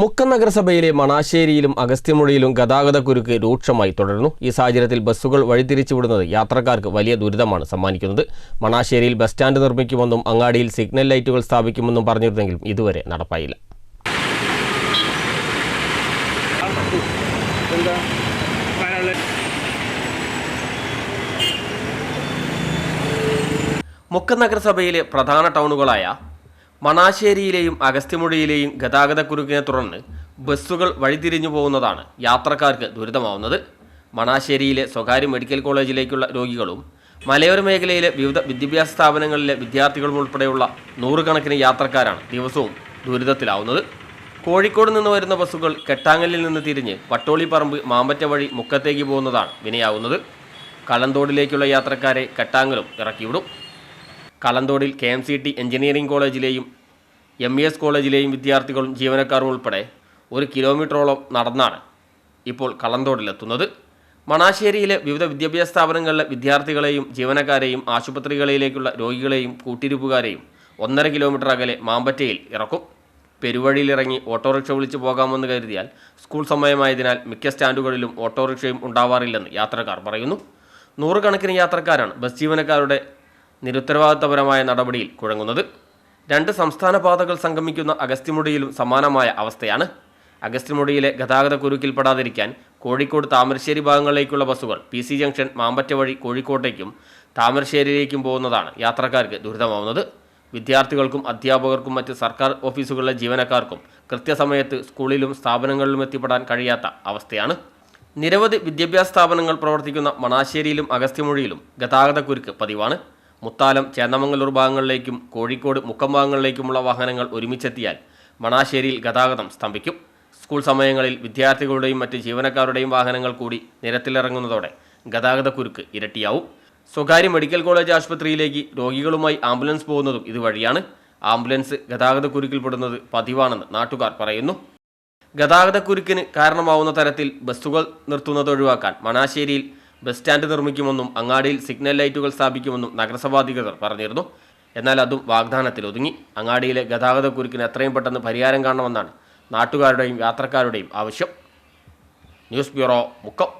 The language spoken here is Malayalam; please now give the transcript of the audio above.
മുക്കം നഗരസഭയിലെ മണാശ്ശേരിയിലും അഗസ്ത്യമുഴയിലും ഗതാഗത കുരുക്ക് രൂക്ഷമായി തുടരുന്നു. ഈ സാഹചര്യത്തിൽ ബസ്സുകൾ വഴിതിരിച്ചുവിടുന്നത് യാത്രക്കാർക്ക് വലിയ ദുരിതമാണ് സമ്മാനിക്കുന്നത്. മണാശ്ശേരിയിൽ ബസ് സ്റ്റാൻഡ് നിർമ്മിക്കുമെന്നും അങ്ങാടിയിൽ സിഗ്നൽ ലൈറ്റുകൾ സ്ഥാപിക്കുമെന്നും പറഞ്ഞിരുന്നെങ്കിലും ഇതുവരെ നടപ്പായില്ല. മുക്കം നഗരസഭയിലെ പ്രധാന ടൗണുകളായ മണാശ്ശേരിയിലെയും അഗസ്ത്യമുഴയിലെയും ഗതാഗതക്കുരുക്കിനെ തുടർന്ന് ബസ്സുകൾ വഴിതിരിഞ്ഞു പോകുന്നതാണ് യാത്രക്കാർക്ക് ദുരിതമാവുന്നത്. മണാശ്ശേരിയിലെ സ്വകാര്യ മെഡിക്കൽ കോളേജിലേക്കുള്ള രോഗികളും മലയോര മേഖലയിലെ വിവിധ വിദ്യാഭ്യാസ സ്ഥാപനങ്ങളിലെ വിദ്യാർത്ഥികളും ഉൾപ്പെടെയുള്ള നൂറുകണക്കിന് യാത്രക്കാരാണ് ദിവസവും ദുരിതത്തിലാവുന്നത്. കോഴിക്കോട് നിന്ന് വരുന്ന ബസ്സുകൾ കെട്ടാങ്ങലിൽ നിന്ന് തിരിഞ്ഞ് പട്ടോളിപ്പറമ്പ് മാമ്പറ്റ വഴി മുക്കത്തേക്ക് പോകുന്നതാണ് വിനയാവുന്നത്. കളന്തോടിലേക്കുള്ള യാത്രക്കാരെ കെട്ടാങ്ങലും ഇറക്കിവിടും. കളന്തോടിൽ K M C T engineering കോളേജിലെയും M E S കോളേജിലെയും വിദ്യാർത്ഥികളും ജീവനക്കാരും ഉൾപ്പെടെ ഒരു കിലോമീറ്ററോളം നടന്നാണ് ഇപ്പോൾ കളന്തോടിലെത്തുന്നത് മണാശ്ശേരിയിലെ വിവിധ വിദ്യാഭ്യാസ സ്ഥാപനങ്ങളിലെ വിദ്യാർത്ഥികളെയും ജീവനക്കാരെയും ആശുപത്രികളിലേക്കുള്ള രോഗികളെയും കൂട്ടിരിപ്പുകാരെയും ഒന്നര കിലോമീറ്റർ അകലെ മാമ്പറ്റയിൽ ഇറക്കും. പെരുവഴിയിലിറങ്ങി ഓട്ടോറിക്ഷ വിളിച്ചു പോകാമെന്ന് കരുതിയാൽ സ്കൂൾ സമയമായതിനാൽ മിക്ക സ്റ്റാൻഡുകളിലും ഓട്ടോറിക്ഷയും ഉണ്ടാവാറില്ലെന്ന് യാത്രക്കാർ പറയുന്നു. നൂറുകണക്കിന് യാത്രക്കാരാണ് ബസ് ജീവനക്കാരുടെ നിരുത്തരവാദിത്തപരമായ നടപടിയിൽ കുഴങ്ങുന്നത്. രണ്ട് സംസ്ഥാന പാതകൾ സംഗമിക്കുന്ന അഗസ്ത്യമുടിയിലും സമാനമായ അവസ്ഥയാണ്. അഗസ്ത്യമുടിയിലെ ഗതാഗത കുരുക്കിൽപ്പെടാതിരിക്കാൻ കോഴിക്കോട് താമരശ്ശേരി ഭാഗങ്ങളിലേക്കുള്ള ബസ്സുകൾ പി സി ജംഗ്ഷൻ മാമ്പറ്റ വഴി കോഴിക്കോട്ടേക്കും താമരശ്ശേരിയിലേക്കും പോകുന്നതാണ് യാത്രക്കാർക്ക് ദുരിതമാവുന്നത്. വിദ്യാർത്ഥികൾക്കും അധ്യാപകർക്കും മറ്റ് സർക്കാർ ഓഫീസുകളിലെ ജീവനക്കാർക്കും കൃത്യസമയത്ത് സ്കൂളിലും സ്ഥാപനങ്ങളിലും എത്തിപ്പെടാൻ കഴിയാത്ത അവസ്ഥയാണ്. നിരവധി വിദ്യാഭ്യാസ സ്ഥാപനങ്ങൾ പ്രവർത്തിക്കുന്ന മണാശ്ശേരിയിലും അഗസ്ത്യമൊഴിയിലും ഗതാഗത കുരുക്ക് പതിവാണ്. മുത്താലം ചേന്നമംഗലൂർ ഭാഗങ്ങളിലേക്കും കോഴിക്കോട് മുക്കം ഭാഗങ്ങളിലേക്കുമുള്ള വാഹനങ്ങൾ ഒരുമിച്ചെത്തിയാൽ മണാശ്ശേരിയിൽ ഗതാഗതം സ്തംഭിക്കും. സ്കൂൾ സമയങ്ങളിൽ വിദ്യാർത്ഥികളുടെയും മറ്റ് ജീവനക്കാരുടെയും വാഹനങ്ങൾ കൂടി നിരത്തിലിറങ്ങുന്നതോടെ ഗതാഗത കുരുക്ക് ഇരട്ടിയാവും. സ്വകാര്യ മെഡിക്കൽ കോളേജ് ആശുപത്രിയിലേക്ക് രോഗികളുമായി ആംബുലൻസ് പോകുന്നതും ഇതുവഴിയാണ്. ആംബുലൻസ് ഗതാഗത കുരുക്കിൽപ്പെടുന്നത് പതിവാണെന്ന് നാട്ടുകാർ പറയുന്നു. ഗതാഗതക്കുരുക്കിന് കാരണമാവുന്ന തരത്തിൽ ബസ്സുകൾ നിർത്തുന്നത് ഒഴിവാക്കാൻ മണാശ്ശേരിയിൽ ബസ് സ്റ്റാൻഡ് നിർമ്മിക്കുമെന്നും അങ്ങാടിയിൽ സിഗ്നൽ ലൈറ്റുകൾ സ്ഥാപിക്കുമെന്നും നഗരസഭാധികൃതർ പറഞ്ഞിരുന്നു. എന്നാൽ അതും വാഗ്ദാനത്തിൽ ഒതുങ്ങി അങ്ങാടിയിലെ ഗതാഗതക്കുരുക്കിന് എത്രയും പെട്ടെന്ന് പരിഹാരം കാണണമെന്നാണ് നാട്ടുകാരുടെയും യാത്രക്കാരുടെയും ആവശ്യം. News bureau Mukkam.